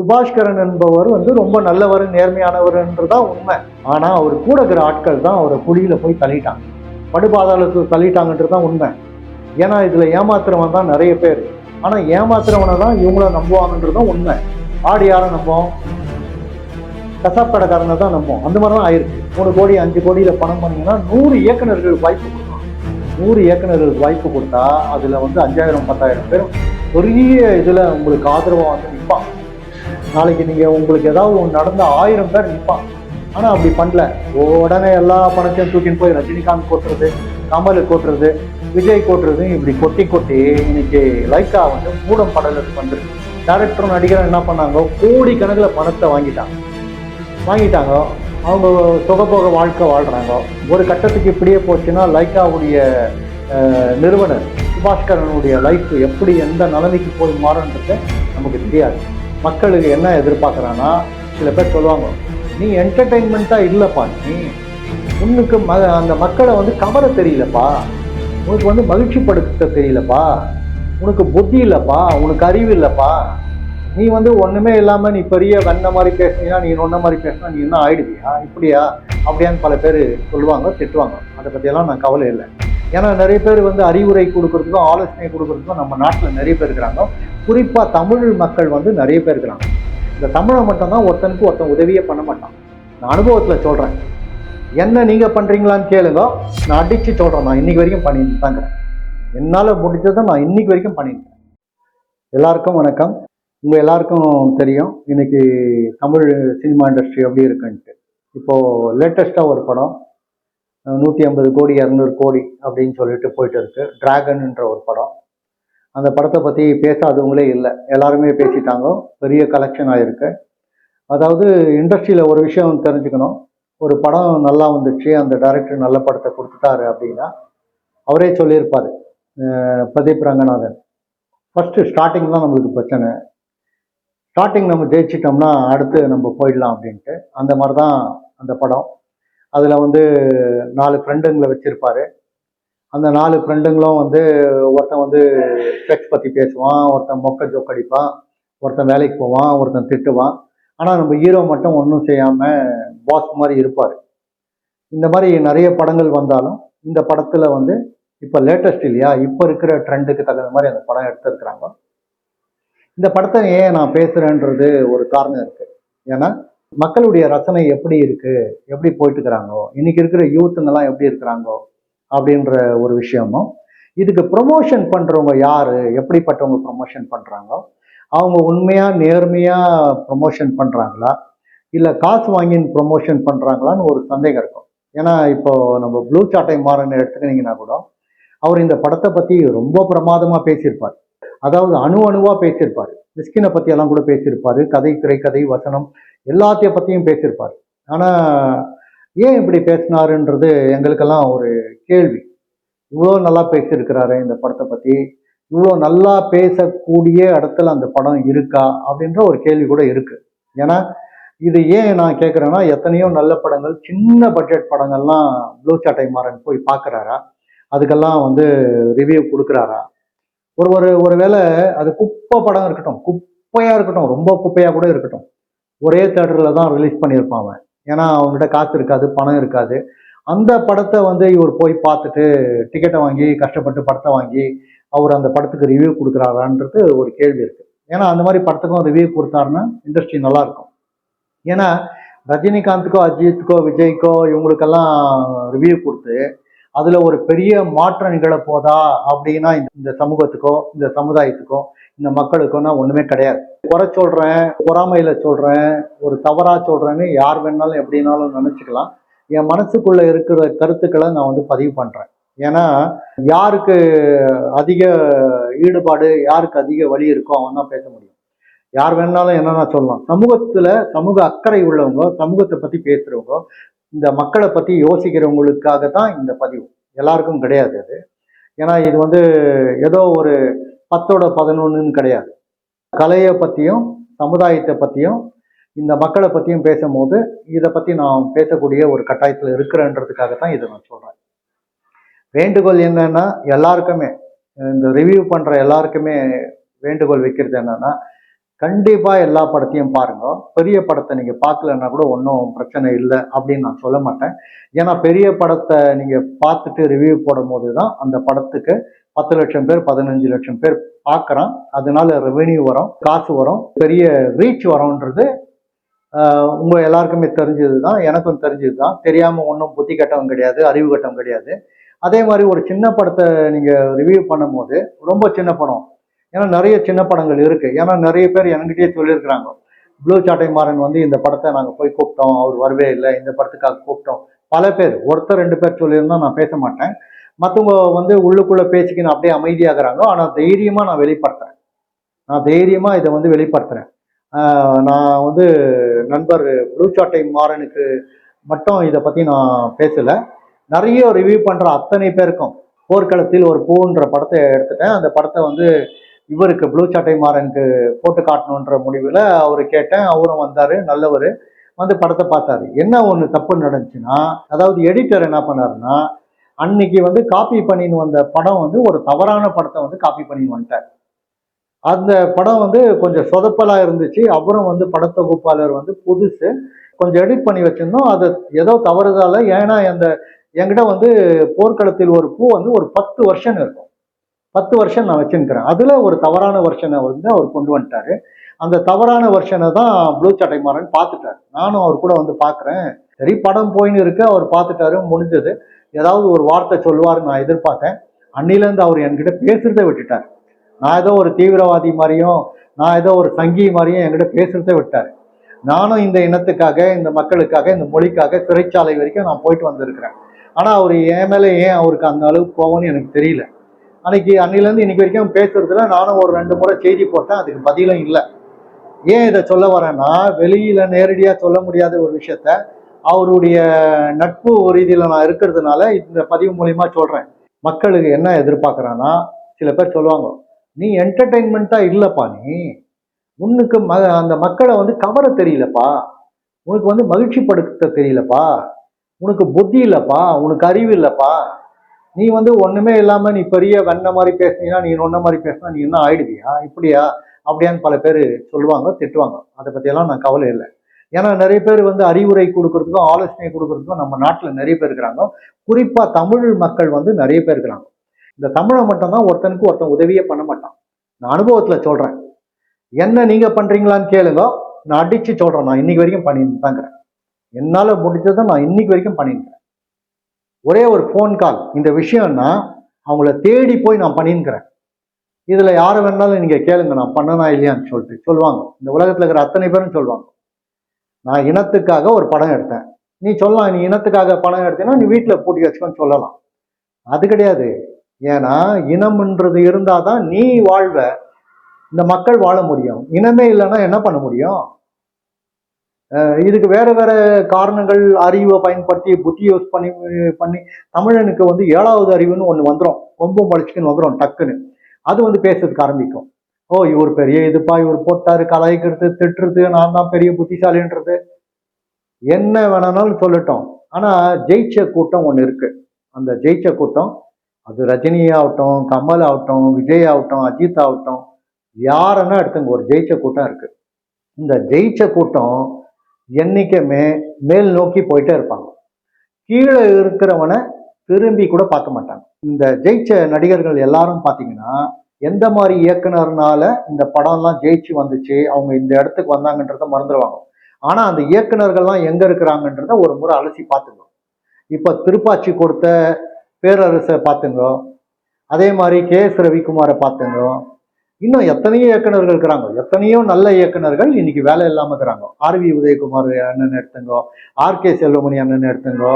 சுபாஷ்கரன் என்பவர் வந்து ரொம்ப நல்லவர் நேர்மையானவர்ன்றதான் உண்மை. ஆனால் அவர் கூட இருக்கிற ஆட்கள் தான் அவரை குழியில் போய் தள்ளிட்டாங்க. படுபாதாளத்துக்கு தள்ளிட்டாங்கன்றது தான் உண்மை. ஏன்னா இதில் ஏமாத்துறவன் தான் நிறைய பேர். ஆனால் ஏமாத்துறவனை தான் இவங்கள நம்புவாங்கன்றதும் உண்மை. ஆடு யாரை நம்புவோம் கசாப்படக்காரனை தான் நம்புவோம் அந்த மாதிரி தான் ஆயிருக்கு. மூணு கோடி அஞ்சு கோடியில் பணம் பண்ணீங்கன்னா நூறு இயக்குனர்கள் வாய்ப்பு கொடுக்கலாம் நூறு இயக்குனர்களுக்கு வாய்ப்பு கொடுத்தா அதில் வந்து அஞ்சாயிரம் பத்தாயிரம் பேர் பெரிய இதில் உங்களுக்கு ஆதரவாக வந்து நிற்பான் நாளைக்கு நீங்க உங்களுக்கு ஏதாவது ஒன்று நடந்த ஆயிரம் பேர் நிற்பான் ஆனா அப்படி பண்ணல. உடனே எல்லா பணத்தையும் தூக்கின்னு போய் ரஜினிகாந்த் கொட்டுறது கமல் கொட்டுறது விஜய் கொட்டுறது இப்படி கொட்டி கொட்டி இன்னைக்கு லைக்கா வந்து மூடம் படலுக்கு வந்துருக்கு டேரக்டரும் நடிகரும் என்ன பண்ணாங்க? கோடி கணக்கில் பணத்தை வாங்கிட்டாங்க. வாங்கிட்டாங்க. அவங்க சுகபோக வாழ்க்கை வாழ்கிறாங்க ஒரு கட்டத்துக்கு இப்படியே போச்சுன்னா லைக்காவுடைய நிறுவனர் சுபாஷ்கரனுடைய லைஃப் எப்படி எந்த நிலைமைக்கு போய் மாறுன்றது நமக்கு தெரியாது. மக்களுக்கு என்ன எதிர்பார்க்குறான்னா சில பேர் சொல்லுவாங்க நீ என்டர்டெயின்மெண்ட்டாக இல்லைப்பா நீ. உன்னுக்கு ம அந்த மக்களை வந்து கவர தெரியலப்பா. உனக்கு வந்து மகிழ்ச்சிப்படுத்த தெரியலப்பா. உனக்கு புத்தி இல்லைப்பா. உனக்கு அறிவு இல்லைப்பா. நீ வந்து ஒன்றுமே இல்லாமல் நீ பெரிய வெண்ண மாதிரி பேசுனீங்கன்னா நீ ஒன்றை மாதிரி பேசினா நீ என்ன ஆயிடுவியா? இப்படியா? அப்படியான்னு பல பேர் சொல்லுவாங்க திட்டுவாங்க. அதை பற்றியெல்லாம் நான் கவலை இல்லை. ஏன்னா நிறைய பேர் வந்து அறிவுரை கொடுக்கறதுக்கும் ஆலோசனை கொடுக்கறதுக்கும் நம்ம நாட்டில் நிறைய பேர் இருக்கிறாங்க. குறிப்பாக தமிழ் மக்கள் வந்து நிறைய பேர் இருக்கிறாங்க. இந்த தமிழை மட்டும்தான் ஒருத்தனுக்கு ஒருத்தன் உதவியே பண்ண மாட்டான். நான் அனுபவத்தில் சொல்கிறேன் என்ன நீங்கள் பண்ணுறீங்களான்னு கேளுங்க. நான் அடித்து சொல்கிறேன் நான் இன்றைக்கி வரைக்கும் பண்ணிட்டு தாங்க என்னால் முடிஞ்சதை நான் இன்றைக்கி வரைக்கும் பண்ணிட்டு எல்லாருக்கும் வணக்கம். உங்கள் எல்லாருக்கும் தெரியும். இன்றைக்கி தமிழ் சினிமா இண்டஸ்ட்ரி எப்படி இருக்குன்ட்டு. இப்போது லேட்டஸ்ட்டாக ஒரு படம். நூற்றி ஐம்பது கோடி இரநூறு கோடி அப்படின்னு சொல்லிட்டு போயிட்டு இருக்கு டிராகன்ன்ற ஒரு படம். அந்த படத்தை பற்றி பேசாதவங்களே இல்லை. எல்லாருமே பேசிட்டாங்க. பெரிய கலெக்ஷன் ஆகிருக்கு அதாவது இண்டஸ்ட்ரியில் ஒரு விஷயம் தெரிஞ்சுக்கணும். ஒரு படம் நல்லா வந்துச்சு. அந்த டைரக்டர் நல்ல படத்தை கொடுத்துட்டாரு அப்படின்னா அவரே சொல்லியிருப்பார் பிரதீப் ரங்கநாதன். ஃபஸ்ட்டு ஸ்டார்டிங் தான் நம்மளுக்கு பிரச்சனை. ஸ்டார்டிங் நம்ம ஜெயிச்சிட்டோம்னா அடுத்து நம்ம போயிடலாம் அப்படின்ட்டு. அந்த மாதிரி தான் அந்த படம். அதில் வந்து நாலு ஃப்ரெண்டுங்களை வச்சுருப்பாரு. அந்த நாலு ஃப்ரெண்டுங்களும் வந்து ஒருத்தன் வந்து செக்ஸ் பற்றி பேசுவான் ஒருத்தன் மொக்க ஜோக்கடிப்பான் ஒருத்தன் வேலைக்கு போவான் ஒருத்தன் திட்டுவான். ஆனால் நம்ம ஹீரோ மட்டும் ஒன்றும் செய்யாமல் பாஸ் மாதிரி இருப்பார். இந்த மாதிரி நிறைய படங்கள் வந்தாலும் இந்த படத்தில் வந்து இப்போ லேட்டஸ்ட் இல்லையா? இப்போ இருக்கிற ட்ரெண்டுக்கு தகுந்த மாதிரி அந்த படம் எடுத்திருக்கிறாங்க. இந்த படத்தை ஏன் நான் பேசுகிறேன்றது ஒரு காரணம் இருக்குது ஏன்னா மக்களுடைய ரசனை எப்படி இருக்கு? எப்படி போயிட்டு இருக்கிறாங்கோ இன்னைக்கு இருக்கிற யூத்துங்கெல்லாம் எப்படி இருக்கிறாங்கோ? அப்படின்ற ஒரு விஷயமும் இதுக்கு ப்ரொமோஷன் பண்றவங்க யாரு? எப்படிப்பட்டவங்க ப்ரொமோஷன் பண்றாங்க? அவங்க உண்மையா நேர்மையா ப்ரொமோஷன் பண்றாங்களா? இல்ல காசு வாங்கி ப்ரொமோஷன் பண்றாங்களான்னு ஒரு சந்தேகம் இருக்கும். ஏன்னா இப்போ நம்ம ப்ளூ சாட்டை மாறன் எடுத்துக்கினீங்கன்னா கூட அவர் இந்த படத்தை பத்தி ரொம்ப பிரமாதமா பேசியிருப்பார். அதாவது அணு அணுவா பேசியிருப்பார். மிஸ்கினை பத்தி எல்லாம் கூட பேசியிருப்பாரு. கதை திரைக்கதை வசனம் எல்லாத்தையும் பற்றியும் பேசியிருப்பார். ஆனால் ஏன் இப்படி பேசினாருன்றது எங்களுக்கெல்லாம் ஒரு கேள்வி. இவ்வளோ நல்லா பேசியிருக்கிறாரு இந்த படத்தை பற்றி இவ்வளோ நல்லா பேசக்கூடிய இடத்துல அந்த படம் இருக்கா அப்படின்ற ஒரு கேள்வி கூட இருக்குது ஏன்னா இது ஏன் நான் கேட்குறேன்னா எத்தனையோ நல்ல படங்கள் சின்ன பட்ஜெட் படங்கள்லாம் ப்ளூ சாட்டை மாறன் போய் பார்க்குறாரா அதுக்கெல்லாம் வந்து ரிவ்யூ கொடுக்குறாரா? ஒரு ஒரு ஒருவேளை அது குப்பை படம் இருக்கட்டும். குப்பையாக இருக்கட்டும். ரொம்ப குப்பையாக கூட இருக்கட்டும். ஒரே தேட்டரில் தான் ரிலீஸ் பண்ணியிருப்பான் அவன். ஏன்னா அவங்ககிட்ட காசு இருக்காது பணம் இருக்காது. அந்த படத்தை வந்து இவர் போய் பார்த்துட்டு டிக்கெட்டை வாங்கி கஷ்டப்பட்டு படத்தை வாங்கி அவர் அந்த படத்துக்கு ரிவ்யூ கொடுக்குறாரான்றது ஒரு கேள்வி இருக்குது ஏன்னா அந்த மாதிரி படத்துக்கும் ரிவ்யூ கொடுத்தாருன்னா இண்டஸ்ட்ரி நல்லாயிருக்கும். ஏன்னா ரஜினிகாந்துக்கோ அஜித்துக்கோ விஜய்க்கோ இவங்களுக்கெல்லாம் ரிவ்யூ கொடுத்து அதுல ஒரு பெரிய மாற்றம் நிகழப்போதா அப்படின்னா இந்த- இந்த சமூகத்துக்கோ இந்த சமுதாயத்துக்கோ இந்த மக்களுக்கோ ஒண்ணுமே கிடையாது. குறை சொல்றேன் பொறாமையில சொல்றேன் ஒரு தவறா சொல்றேன்னு யார் வேணாலும் எப்படினாலும் நினைச்சுக்கலாம். என் மனசுக்குள்ள இருக்கிற கருத்துக்களை நான் வந்து பதிவு பண்றேன். ஏன்னா யாருக்கு அதிக ஈடுபாடு யாருக்கு அதிக வழி இருக்கோ அவன் தான் பேச முடியும். யார் வேணாலும் என்னன்னா சொல்லலாம். சமூகத்துல சமூக அக்கறை உள்ளவங்க சமூகத்தை பத்தி பேசுறவங்க இந்த மக்களை பத்தி யோசிக்கிறவங்களுக்காக தான் இந்த பதிவு. எல்லாருக்கும் கிடையாது அது. ஏன்னா இது வந்து ஏதோ ஒரு பத்தோட பதினொன்றுன்னு கிடையாது. கலையை பத்தியும் சமுதாயத்தை பத்தியும் இந்த மக்களை பத்தியும் பேசும்போது இதை பத்தி நான் பேசக்கூடிய ஒரு கட்டாயத்தில் இருக்கிறேன்றதுக்காக தான் இதை நான் சொல்றேன். வேண்டுகோள் என்னன்னா எல்லாருக்குமே இந்த ரிவ்யூ பண்ற எல்லாருக்குமே வேண்டுகோள் வைக்கிறது என்னன்னா கண்டிப்பாக எல்லா படத்தையும் பாருங்க. பெரிய படத்தை நீங்கள் பார்க்கலன்னா கூட ஒன்றும் பிரச்சனை இல்லை அப்படின்னு நான் சொல்ல மாட்டேன். ஏன்னா பெரிய படத்தை நீங்கள் பார்த்துட்டு ரிவ்யூ போடும் போது தான் அந்த படத்துக்கு பத்து லட்சம் பேர் பதினஞ்சு லட்சம் பேர் பார்க்குறான். அதனால ரெவென்யூ வரும் காசு வரும் பெரிய ரீச் வரும்ன்றது உங்கள் எல்லாருக்குமே தெரிஞ்சது தான் எனக்கும் தெரிஞ்சது தான் தெரியாமல் ஒன்றும் புத்தி கட்டவும் கிடையாது அறிவு கட்டவும் கிடையாது. அதே மாதிரி ஒரு சின்ன படத்தை நீங்கள் ரிவ்யூ பண்ணும்போது ரொம்ப சின்ன படம். ஏன்னா நிறைய சின்ன படங்கள் இருக்கு. ஏன்னா நிறைய பேர் என்கிட்டயே சொல்லியிருக்கிறாங்க. ப்ளூ சாட்டை மாறன் வந்து இந்த படத்தை நாங்கள் போய் கூப்பிட்டோம் அவர் வரவே இல்லை இந்த படத்துக்காக கூப்பிட்டோம். பல பேர் ஒருத்தர் ரெண்டு பேர் சொல்லியிருந்தா நான் பேச மாட்டேன். மற்றவங்க வந்து உள்ளுக்குள்ளே பேசிக்கின்னு அப்படியே அமைதியாகிறாங்க. ஆனால் தைரியமாக நான் வெளிப்படுத்துறேன். நான் தைரியமாக இதை வந்து வெளிப்படுத்துகிறேன் நான் வந்து நண்பர் ப்ளூ சாட்டை மாறனுக்கு மட்டும் இதை பற்றி நான் பேசலை. நிறைய ரிவ்யூ பண்ணுற அத்தனை பேருக்கும் போர்க்களத்தில் ஒரு பூன்ற படத்தை எடுத்துட்டேன். அந்த படத்தை வந்து இவருக்கு ப்ளூ சட்டை மாறனுக்கு போட்டு காட்டணுன்ற முடிவில் அவர் கேட்டேன். அவரும் வந்தார். நல்லவர். வந்து படத்தை பார்த்தாரு. என்ன ஒன்று தப்பு நடந்துச்சுன்னா அதாவது எடிட்டர் என்ன பண்ணாருன்னா அன்னைக்கு வந்து காப்பி பண்ணின்னு வந்த படம் வந்து ஒரு தவறான படத்தை வந்து காப்பி பண்ணின்னு வந்துட்டார். அந்த படம் வந்து கொஞ்சம் சொதப்பலாக இருந்துச்சு. அப்புறம் வந்து படத்தொகுப்பாளர் வந்து புதுசு. கொஞ்சம் எடிட் பண்ணி வச்சிருந்தோம். அது ஏதோ தவறுதால ஏன்னா அந்த என்கிட்ட வந்து போர்க்களத்தில் ஒரு பூ வந்து ஒரு பத்து வருஷம் இருக்கும். பத்து வருஷம் நான் வச்சுருக்கிறேன். அதில் ஒரு தவறான வருஷனை வந்து அவர் கொண்டு வந்துட்டாரு. அந்த தவறான வருஷனை தான் ப்ளூ சட்டை மாறன் பார்த்துட்டாரு. நானும் அவர் கூட வந்து பார்க்குறேன். சரி படம் போயின்னு இருக்கு. அவர் பார்த்துட்டாரு முடிஞ்சது. ஏதாவது ஒரு வார்த்தை சொல்லுவாருன்னு நான் எதிர்பார்த்தேன். அன்னிலேருந்து அவர் என்கிட்ட பேசுறதை விட்டுட்டார். நான் ஏதோ ஒரு தீவிரவாதி மாதிரியும் நான் ஏதோ ஒரு சங்கி மாதிரியும் என்கிட்ட பேசுறதை விட்டார். நானும் இந்த இனத்துக்காக இந்த மக்களுக்காக இந்த மொழிக்காக சிறைச்சாலை வரைக்கும் நான் போயிட்டு வந்திருக்கிறேன். ஆனால் அவர் என் மேலே ஏன் அவருக்கு அந்த அளவுக்கு போவோன்னு எனக்கு தெரியல. அன்னைக்கு அன்னையிலேருந்து இன்னைக்கு வரைக்கும் பேசுறதுல நானும் ஒரு ரெண்டு முறை செய்தி போட்டேன் அதுக்கு பதிலும் இல்லை. ஏன் இதை சொல்ல வரேன்னா வெளியில நேரடியாக சொல்ல முடியாத ஒரு விஷயத்த அவருடைய நட்பு ரீதியில் நான் இருக்கிறதுனால இந்த பதிவு மூலியமா சொல்றேன். மக்களுக்கு என்ன எதிர்பார்க்குறான்னா சில பேர் சொல்லுவாங்க நீ என்டர்டெயின்மெண்ட்டாக இல்லைப்பா நீ. உனக்கு ம அந்த மக்களை வந்து கவர தெரியலப்பா. உனக்கு வந்து மகிழ்ச்சிப்படுத்த தெரியலப்பா. உனக்கு புத்தி இல்லைப்பா. உனக்கு அறிவு இல்லைப்பா. நீ வந்து ஒண்ணுமே இல்லாம நீ பெரிய வெண்ண மாதிரி பேசுனீங்கன்னா நீ ஒன்ன மாதிரி பேசினா நீ என்ன ஆயிடுவியா? இப்படியா? அப்படியான்னு பல பேர் சொல்லுவாங்க திட்டுவாங்க. அதை பற்றியெல்லாம் நான் கவலை இல்லை. ஏன்னா நிறைய பேர் வந்து அறிவுரை கொடுக்கறதுக்கும் ஆலோசனை கொடுக்கறதுக்கும் நம்ம நாட்டில் நிறைய பேர் இருக்கிறாங்க. குறிப்பா தமிழ் மக்கள் வந்து நிறைய பேர் இருக்கிறாங்க. இந்த தமிழை மட்டும்தான் ஒருத்தனுக்கு ஒருத்தன் உதவியே பண்ண மாட்டான். நான் அனுபவத்தில் சொல்றேன். என்ன நீங்க பண்றீங்களான்னு கேளுங்க. நான் அடிச்சு சொல்றேன். நான் இன்னைக்கு வரைக்கும் பண்ணிட்டு தாங்கிறேன் என்னால் முடிஞ்சதை நான் இன்னைக்கு வரைக்கும் பண்ணிருக்கிறேன் ஒரே ஒரு ஃபோன் கால் இந்த விஷயம்னா அவங்கள தேடி போய் நான் பண்ணிருக்கிறேன் இதில் யாரை வேணாலும் நீங்கள் கேளுங்க நான் பண்ணனா இல்லையான்னு சொல்லிட்டு சொல்லுவாங்க. இந்த உலகத்தில் இருக்கிற அத்தனை பேரும் சொல்லுவாங்க. நான் இனத்துக்காக ஒரு படம் எடுத்தேன். நீ சொல்லலாம் நீ இனத்துக்காக படம் எடுத்தீங்கன்னா நீ வீட்டில் பூட்டி வச்சுக்கோன்னு சொல்லலாம். அது கிடையாது. ஏன்னா இனம்ன்றது இருந்தால் தான் நீ வாழ்வ இந்த மக்கள் வாழ முடியும். இனமே இல்லைன்னா என்ன பண்ண முடியும்? இதுக்கு வேற வேற காரணங்கள் அறிவை பயன்படுத்தி புத்தி யூஸ் பண்ணி பண்ணி தமிழனுக்கு வந்து ஏழாவது அறிவுன்னு ஒன்று வந்துடும் கொம்பு முளைச்சிக்குன்னு வந்துடும் டக்குன்னு. அது வந்து பேசுறதுக்கு ஆரம்பிக்கும். ஓ இவர் பெரிய இதுப்பா இவர் போட்டாரு கலாய்க்கிறது திட்டுறது நான் தான் பெரிய புத்திசாலின்றது. என்ன வேணாலும் சொல்லட்டும். ஆனால் ஜெயிச்ச கூட்டம் ஒன்று இருக்கு. அந்த ஜெயிச்ச கூட்டம் அது ரஜினி ஆகட்டும் கமல் ஆகட்டும் விஜய் ஆகட்டும் அஜித் ஆகட்டும் யாருன்னா எடுத்துங்க ஒரு ஜெயிச்ச கூட்டம் இருக்கு. இந்த ஜெயிச்ச கூட்டம் என்றைக்குமே மேல் நோக்கி போயிட்டே இருப்பாங்க. கீழே இருக்கிறவனை திரும்பி கூட பார்க்க மாட்டாங்க. இந்த ஜெயிச்ச நடிகர்கள் எல்லாரும் பார்த்தீங்கன்னா எந்த மாதிரி இயக்குனர்னால இந்த படம்லாம் ஜெயிச்சு வந்துச்சு அவங்க இந்த இடத்துக்கு வந்தாங்கன்றத மறந்துடுவாங்க ஆனால் அந்த இயக்குனர்கள்லாம் எங்கே இருக்கிறாங்கன்றத ஒரு முறை அலசி பார்த்துங்க. இப்போ திருப்பாச்சி கொடுத்த பேரரசை பார்த்துங்க. அதே மாதிரி கே எஸ் ரவிக்குமாரை பார்த்துங்க. இன்னும் எத்தனையோ இயக்குனர்கள் இருக்கிறாங்க. எத்தனையோ நல்ல இயக்குனர்கள் இன்னைக்கு வேலை இல்லாமல் இருக்கிறாங்க. ஆர்வி உதயகுமார் அண்ணன் எடுத்துங்கோ ஆர் கே செல்வமணி அண்ணன் எடுத்துங்கோ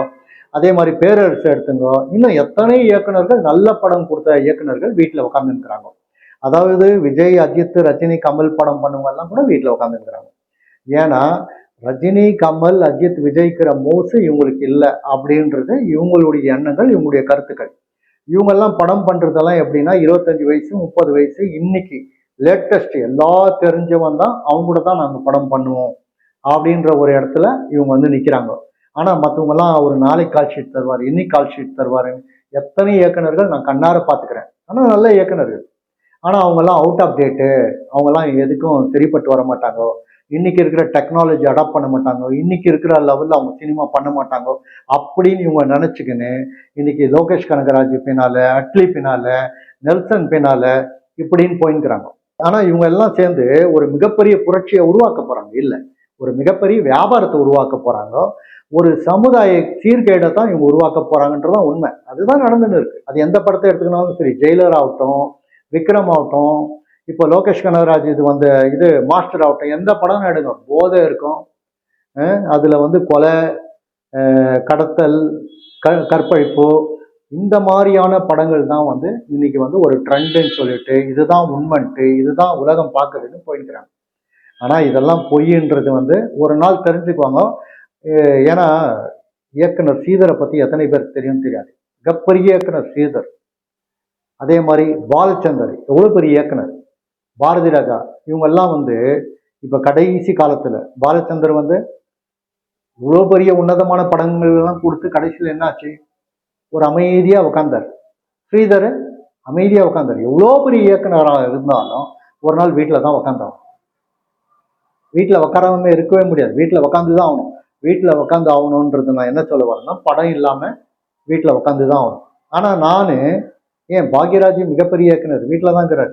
அதே மாதிரி பேரரசு எடுத்துங்கோ இன்னும் எத்தனை இயக்குனர்கள் நல்ல படம் கொடுத்த இயக்குனர்கள் வீட்டில் உட்காந்துருக்கிறாங்க அதாவது விஜய் அஜித் ரஜினி கமல் படம் பண்ணுவெல்லாம் கூட வீட்டில் உட்காந்துருக்கிறாங்க ஏன்னா ரஜினி கமல் அஜித் விஜய்க்கிற மோசு இவங்களுக்கு இல்லை அப்படின்றது இவங்களுடைய எண்ணங்கள் இவங்களுடைய கருத்துக்கள். இவங்கெல்லாம் படம் பண்றதெல்லாம் எப்படின்னா இருபத்தஞ்சு வயசு முப்பது வயசு இன்னைக்கு லேட்டஸ்ட் எல்லா தெரிஞ்சவன் தான் அவங்க கூட தான் நாங்கள் படம் பண்ணுவோம் அப்படின்ற ஒரு இடத்துல இவங்க வந்து நிற்கிறாங்க ஆனால் மற்றவங்கெல்லாம் ஒரு நாளைக்கு கால் ஷீட் தருவார் இன்னைக்கு கால் ஷீட் தருவாருன்னு எத்தனை இயக்குனர்கள் நான் கண்ணார பார்த்துக்கிறேன். ஆனால் நல்ல இயக்குநர்கள். ஆனால் அவங்கெல்லாம் அவுட் ஆஃப் டேட்டு அவங்கெல்லாம் எதுக்கும் சரிப்பட்டு வர மாட்டாங்க. இன்னைக்கு இருக்கிற டெக்னாலஜி அடாப்ட் பண்ண மாட்டாங்க இன்னைக்கு இருக்கிற லெவலில் அவங்க சினிமா பண்ண மாட்டாங்க அப்படின்னு இவங்க நினச்சிக்கின்னு இன்னைக்கு லோகேஷ் கனகராஜ் பின்னால அட்லி பின்னால நெல்சன் பின்னால இப்படின்னு போயின்னுக்கிறாங்க. ஆனால் இவங்க எல்லாம் சேர்ந்து ஒரு மிகப்பெரிய புரட்சியை உருவாக்க போகிறாங்க இல்லை ஒரு மிகப்பெரிய வியாபாரத்தை உருவாக்க போகிறாங்கோ ஒரு சமுதாய சீர்கேடை தான் இவங்க உருவாக்க போறாங்கன்றதான் உண்மை. அதுதான் நடந்துன்னு இருக்கு. அது எந்த படத்தை எடுத்துக்கினாலும் சரி ஜெயிலர் ஆகட்டும் விக்ரம் ஆகட்டும் இப்போ லோகேஷ் கனகராஜ் இது வந்து இது மாஸ்டர் ஆகட்டும் எந்த படம் எடுங்க போதை இருக்கும். அதில் வந்து கொலை கடத்தல் க கற்பழிப்பு இந்த மாதிரியான படங்கள் தான் வந்து இன்னைக்கு வந்து ஒரு ட்ரெண்டுன்னு சொல்லிட்டு இதுதான் உண்மைன்ட்டு இதுதான் உலகம் பார்க்குறதுன்னு போயிருக்கிறாங்க. ஆனால் இதெல்லாம் பொய்ன்றது வந்து ஒரு நாள் தெரிஞ்சுக்குவாங்க. ஏன்னா இயக்குனர் ஸ்ரீதரை பற்றி எத்தனை பேருக்கு தெரியும் தெரியாது. மிகப்பெரிய இயக்குனர் ஸ்ரீதர் அதே மாதிரி பாலச்சந்தர் எவ்வளோ பெரிய இயக்குனர். பாரதி ராஜா இவங்கெல்லாம் வந்து இப்போ கடைசி காலத்தில் பாலச்சந்தர் வந்து இவ்வளோ பெரிய உன்னதமான படங்கள்லாம் கொடுத்து கடைசியில் என்னாச்சு? ஒரு அமைதியாக உட்காந்தார் ஸ்ரீதர் அமைதியாக உட்காந்தார் எவ்வளோ பெரிய இயக்குனராக இருந்தாலும் ஒரு நாள் வீட்டில் தான் உட்காந்தாங்க வீட்டில் உட்காராம இருக்கவே முடியாது. வீட்டில் உட்காந்து தான் ஆகணும். வீட்டில் உட்காந்து ஆகணுன்றது நான் என்ன சொல்ல வரேன்னா படம் இல்லாமல் வீட்டில் உட்காந்து தான் ஆகணும். ஆனால் நான் ஏன் பாக்யராஜ் மிகப்பெரிய இயக்குனர் வீட்டில் தான் இருக்கிறார்.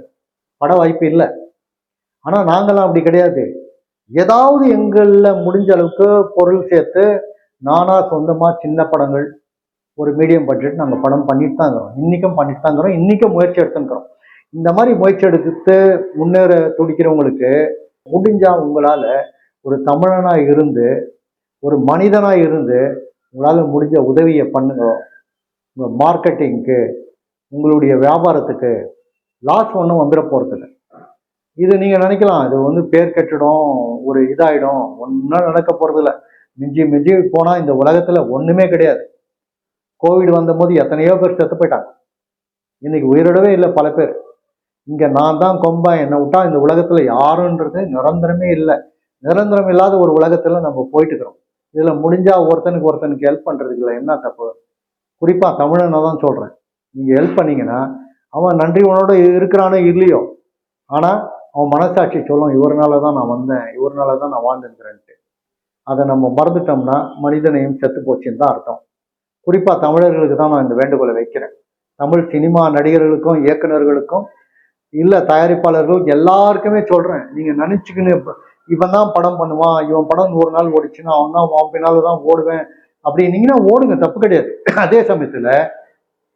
பட வாய்ப்பு இல்லை. ஆனால் நாங்களாம் அப்படி கிடையாது. ஏதாவது எங்களில் முடிஞ்ச அளவுக்கு பொருள் சேர்த்து நானாக சொந்தமாக சின்ன படங்கள் ஒரு மீடியம் பட்ஜெட் நாங்கள் படம் பண்ணிட்டு தான் இருக்கிறோம். இன்றைக்கும் பண்ணிட்டு தான் இருக்கிறோம். இன்றைக்கும் முயற்சி எடுத்துக்கிறோம் இந்த மாதிரி முயற்சி எடுத்து முன்னேற துடிக்கிறவங்களுக்கு முடிஞ்சால் உங்களால் ஒரு தமிழனாக இருந்து ஒரு மனிதனாக இருந்து உங்களால் முடிஞ்ச உதவியை பண்ணுங்க. உங்கள் மார்க்கெட்டிங்க்கு உங்களுடைய வியாபாரத்துக்கு லாஸ் ஒன்றும் வந்துட போகிறதில்ல இது நீங்கள் நினைக்கலாம் இது வந்து பேர் கெட்டுடும் ஒரு இதாயிடும். ஒன்றும் நடக்க போகிறதில்ல மிஞ்சி மிஞ்சி போனால் இந்த உலகத்தில் ஒன்றுமே கிடையாது. கோவிட் வந்தபோது எத்தனையோ பேர் செத்து போயிட்டாங்க. இன்னைக்கு உயிரோடவே இல்லை பல பேர். இங்கே நான் தான் கொம்பா என்னை விட்டா இந்த உலகத்தில் யாருன்றது நிரந்தரமே இல்லை. நிரந்தரம் இல்லாத ஒரு உலகத்தில் நம்ம போயிட்டுக்கிறோம் இதில் முடிஞ்சால் ஒருத்தனுக்கு ஒருத்தனுக்கு ஹெல்ப் பண்ணுறதுக்கு இல்லை. என்ன தப்பு? குறிப்பாக தமிழனை தான் சொல்கிறேன் நீங்கள் ஹெல்ப் பண்ணீங்கன்னா அவன் நன்றி உனோட இருக்கிறானோ இல்லையோ. ஆனால் அவன் மனசாட்சி சொல்லும் இவர்னால தான் நான் வந்தேன் இவர்னால தான் நான் வாழ்ந்துருக்கிறேன்ட்டு. அதை நம்ம மறந்துட்டோம்னா மனிதனையும் செத்து போச்சுன்னு தான் அர்த்தம். குறிப்பாக தமிழர்களுக்கு தான் நான் இந்த வேண்டுகோளை வைக்கிறேன். தமிழ் சினிமா நடிகர்களுக்கும் இயக்குனர்களுக்கும் இல்லை தயாரிப்பாளர்கள் எல்லாருக்குமே சொல்கிறேன் நீங்கள் நினச்சிக்கின்னு இவன் தான் படம் பண்ணுவான் இவன் படம் நூறு நாள் ஓடிச்சுன்னா அவன் தான் அவன் பின்னால் தான் ஓடுவேன். அப்படின்னீங்கன்னா ஓடுங்க தப்பு கிடையாது. அதே சமயத்தில்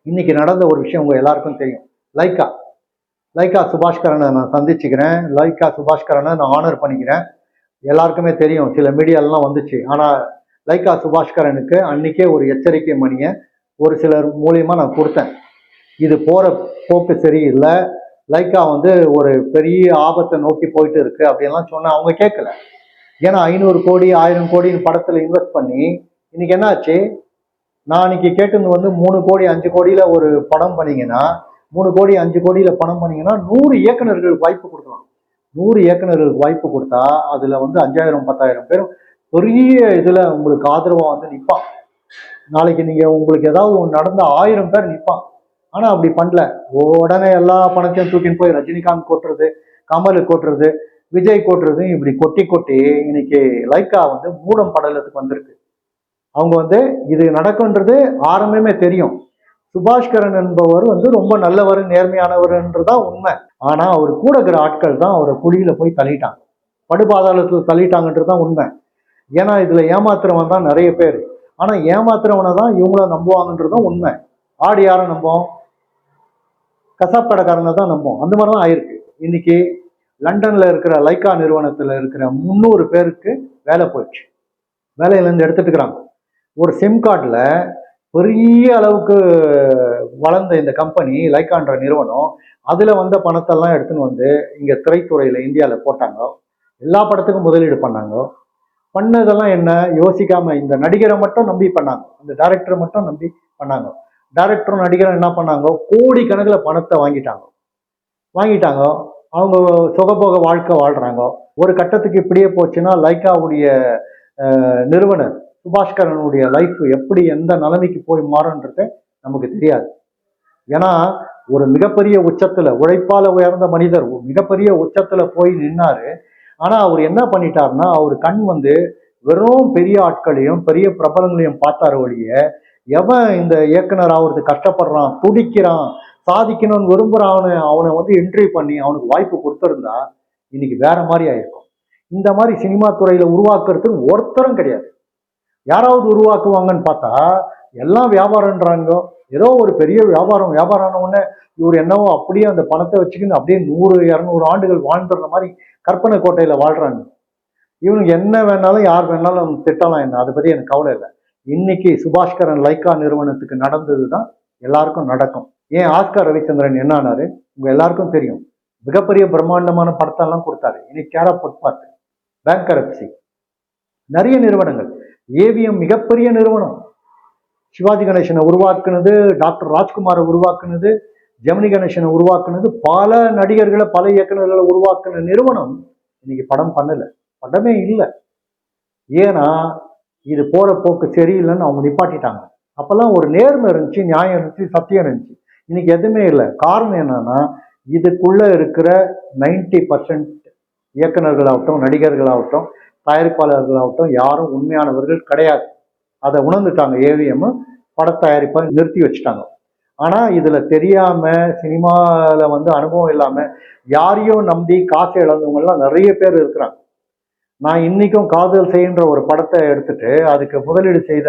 இன்னைக்கு நடந்த ஒரு விஷயம் உங்க எல்லாருக்கும் தெரியும். லைக்கா லைக்கா சுபாஷ்கரனை நான் சந்திச்சுக்கிறேன். லைக்கா சுபாஷ்கரனை நான் ஆனர் பண்ணிக்கிறேன். எல்லாருக்குமே தெரியும். சில மீடியாலெலாம் வந்துச்சு. ஆனால் லைக்கா சுபாஷ்கரனுக்கு அன்னைக்கே ஒரு எச்சரிக்கை மணியை ஒரு சிலர் மூலியமாக நான் கொடுத்தேன். இது போகிற போக்கு சரியில்லை. லைக்கா வந்து ஒரு பெரிய ஆபத்தை நோக்கி போயிட்டு இருக்கு அப்படின்லாம் சொன்னால் அவங்க கேட்கல. ஏன்னா ஐநூறு கோடி ஆயிரம் கோடின்னு படத்தில் இன்வெஸ்ட் பண்ணி இன்னைக்கு என்னாச்சு? நான் இன்னைக்கு கேட்டது வந்து மூணு கோடி அஞ்சு கோடியில ஒரு படம் பண்ணீங்கன்னா மூணு கோடி அஞ்சு கோடியில படம் பண்ணீங்கன்னா நூறு இயக்குனர்களுக்கு வாய்ப்பு கொடுக்கலாம். நூறு இயக்குனர்களுக்கு வாய்ப்பு கொடுத்தா அதுல வந்து அஞ்சாயிரம் பத்தாயிரம் பேர் பெரிய இதுல உங்களுக்கு ஆதரவா வந்து நிற்பான் நாளைக்கு நீங்க உங்களுக்கு ஏதாவது ஒன்று நடந்த ஆயிரம் பேர் நிற்பான் ஆனா அப்படி பண்ணல. உடனே எல்லா பணத்தையும் தூக்கின்னு போய் ரஜினிகாந்த் கொட்டுறது கமல் கொட்டுறது விஜய் கொட்டுறது இப்படி கொட்டி கொட்டி இன்னைக்கு லைக்கா வந்து மூடம் படலத்துக்கு வந்திருக்கு. அவங்க வந்து இது நடக்குன்றது ஆரம்பமே தெரியும். சுபாஷ்கரன் என்பவர் வந்து ரொம்ப நல்லவர் நேர்மையானவர்ன்றதான் உண்மை. ஆனா அவர் கூட இருக்கிற ஆட்கள் தான் அவரை குழியில போய் தள்ளிட்டாங்க. படுபாதாளத்தில் தள்ளிட்டாங்கன்றது தான் உண்மை. ஏன்னா இதுல ஏமாத்துறவன் தான் நிறைய பேர். ஆனா ஏமாத்துறவனை தான் இவங்கள நம்புவாங்கன்றதும் உண்மை. ஆடு யாரை நம்போம்? கசாப்படக்காரனை தான் நம்புவோம் அந்த மாதிரி தான் ஆயிருக்கு. இன்னைக்கு லண்டன்ல இருக்கிற லைக்கா நிறுவனத்துல இருக்கிற முந்நூறு பேருக்கு வேலை போயிடுச்சு. வேலையிலேருந்து எடுத்துட்டுக்கிறாங்க. ஒரு சிம் கார்டில் பெரிய அளவுக்கு வளர்ந்த இந்த கம்பெனி லைக்கான்ற நிறுவனம் அதில் வந்த பணத்தெல்லாம் எடுத்துன்னு வந்து இங்கே திரைத்துறையில் இந்தியாவில் போட்டாங்க. எல்லா படத்துக்கும் முதலீடு பண்ணாங்க. பண்ணதெல்லாம் என்ன? யோசிக்காமல் இந்த நடிகரை மட்டும் நம்பி பண்ணாங்க. அந்த டேரக்டரை மட்டும் நம்பி பண்ணாங்க. டேரக்டரும் நடிகரும் என்ன பண்ணாங்க? கோடி கணக்கில் பணத்தை வாங்கிட்டாங்க. வாங்கிட்டாங்க. அவங்க சுகபோக வாழ்க்கை வாழ்கிறாங்க ஒரு கட்டத்துக்கு இப்படியே போச்சுன்னா லைக்காவுடைய நிறுவனர் சுபாஷ்கரனுடைய லைஃப் எப்படி எந்த நிலைமைக்கு போய் மாறுன்றது நமக்கு தெரியாது. ஏன்னா ஒரு மிகப்பெரிய உச்சத்துல உழைப்பால உயர்ந்த மனிதர் மிகப்பெரிய உச்சத்துல போய் நின்னாரு. ஆனா அவர் என்ன பண்ணிட்டாருன்னா அவர் கண் வந்து வெறும் பெரிய ஆட்களையும் பெரிய பிரபலங்களையும் பார்த்தாரு ஒழிய எவன் இந்த இயக்குனர் ஆகுறது கஷ்டப்படுறான் துடிக்கிறான் சாதிக்கணும்னு விரும்புறான்னு அவனை அவனை வந்து என்ட்ரி பண்ணி அவனுக்கு வாய்ப்பு கொடுத்துருந்தா இன்னைக்கு வேற மாதிரி ஆயிருக்கும். இந்த மாதிரி சினிமா துறையில உருவாக்குறதுக்கு ஒருத்தரும் கிடையாது. யாராவது உருவாக்குவாங்கன்னு பார்த்தா எல்லாம் வியாபாரம்ன்றாங்க ஏதோ ஒரு பெரிய வியாபாரம் வியாபாரம் ஆன உடனே இவர் என்னவோ அப்படியே அந்த பணத்தை வச்சுக்கின்னு அப்படியே நூறு இரநூறு ஆண்டுகள் வாழ்ந்துடுற மாதிரி கற்பனை கோட்டையில் வாழ்றாங்க. இவனுக்கு என்ன வேணாலும் யார் வேணாலும் திட்டலாம் என்ன? அதை பற்றி எனக்கு கவலை இல்லை. இன்னைக்கு சுபாஷ்கரன் லைக்கா நிறுவனத்துக்கு நடந்தது தான் எல்லாருக்கும் நடக்கும். ஏன் ஆஸ்கர் ரவிச்சந்திரன் என்ன ஆனாரு? உங்க எல்லாருக்கும் தெரியும். மிகப்பெரிய பிரம்மாண்டமான படத்தெல்லாம் கொடுத்தாரு. இன்னைக்கு கேரா பொட்பாட்டு பேங்க் கரப்சி நிறைய நிறுவனங்கள். ஏவிஎம் மிகப்பெரிய நிறுவனம். சிவாஜி கணேசனை உருவாக்குனது டாக்டர் ராஜ்குமாரை உருவாக்குனது ஜெமினி கணேசனை உருவாக்குனது பல நடிகர்களை பல இயக்குநர்களை உருவாக்குன நிறுவனம் இன்னைக்கு படம் பண்ணலை. படமே இல்லை. ஏன்னா இது போற போக்கு சரியில்லைன்னு அவங்க நிப்பாட்டிட்டாங்க. அப்பெல்லாம் ஒரு நேர்மை இருந்துச்சு நியாயம் இருந்துச்சு சத்தியம் இருந்துச்சு. இன்னைக்கு எதுவுமே இல்லை. காரணம் என்னன்னா இதுக்குள்ள இருக்கிற நைன்டி பர்சன்ட் இயக்குநர்களாகட்டும் நடிகர்களாகட்டும் தயாரிப்பாளர்களாகட்டும் யாரும் உண்மையானவர்கள் கிடையாது. அதை உணர்ந்துட்டாங்க ஏவிஎம் படத்தயாரிப்பை நிறுத்தி வச்சுட்டாங்க. ஆனால் இதில் தெரியாமல் சினிமாவில் வந்து அனுபவம் இல்லாமல் யாரையும் நம்பி காசு இழந்தவங்கள்லாம் நிறைய பேர் இருக்கிறாங்க. நான் இன்றைக்கும் காதல் செய்கின்ற ஒரு படத்தை எடுத்துட்டு அதுக்கு முதலீடு செய்த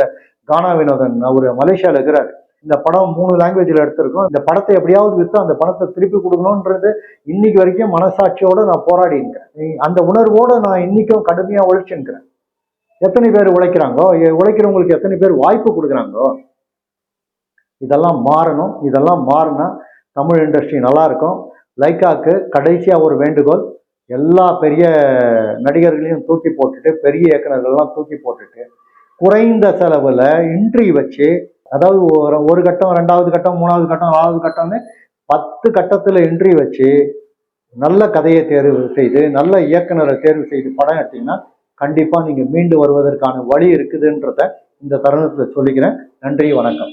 கானா வினோதன் அவர் மலேசியாவில் இருக்கிறார். இந்த படம் மூணு லாங்குவேஜில் எடுத்திருக்கோம். இந்த படத்தை எப்படியாவது விற்று அந்த பணத்தை திருப்பி கொடுக்கணுன்றது இன்னைக்கு வரைக்கும் மனசாட்சியோடு நான் போராடிங்கிறேன் அந்த உணர்வோடு நான் இன்னைக்கும் கடுமையாக உழைச்சுக்கிறேன் எத்தனை பேர் உழைக்கிறாங்கோ? உழைக்கிறவங்களுக்கு எத்தனை பேர் வாய்ப்பு கொடுக்குறாங்கோ? இதெல்லாம் மாறணும். இதெல்லாம் மாறினா தமிழ் இண்டஸ்ட்ரி நல்லாயிருக்கும் லைக்காக்கு கடைசியாக ஒரு வேண்டுகோள். எல்லா பெரிய நடிகர்களையும் தூக்கி போட்டுட்டு பெரிய இயக்குனர்கள்லாம் தூக்கி போட்டுட்டு குறைந்த செலவில் இன்ட்ரி வச்சு அதாவது ஒரு ஒரு கட்டம் ரெண்டாவது கட்டம் மூணாவது கட்டம் நாலாவது கட்டம்னு பத்து கட்டத்தில் இன்றி வச்சு நல்ல கதையை தேர்வு செய்து நல்ல இயக்குனரை தேர்வு செய்து படம் எடுத்தீங்கன்னா கண்டிப்பாக நீங்கள் மீண்டு வருவதற்கான வழி இருக்குதுன்றத இந்த தருணத்தில் சொல்லிக்கிறேன். நன்றி வணக்கம்.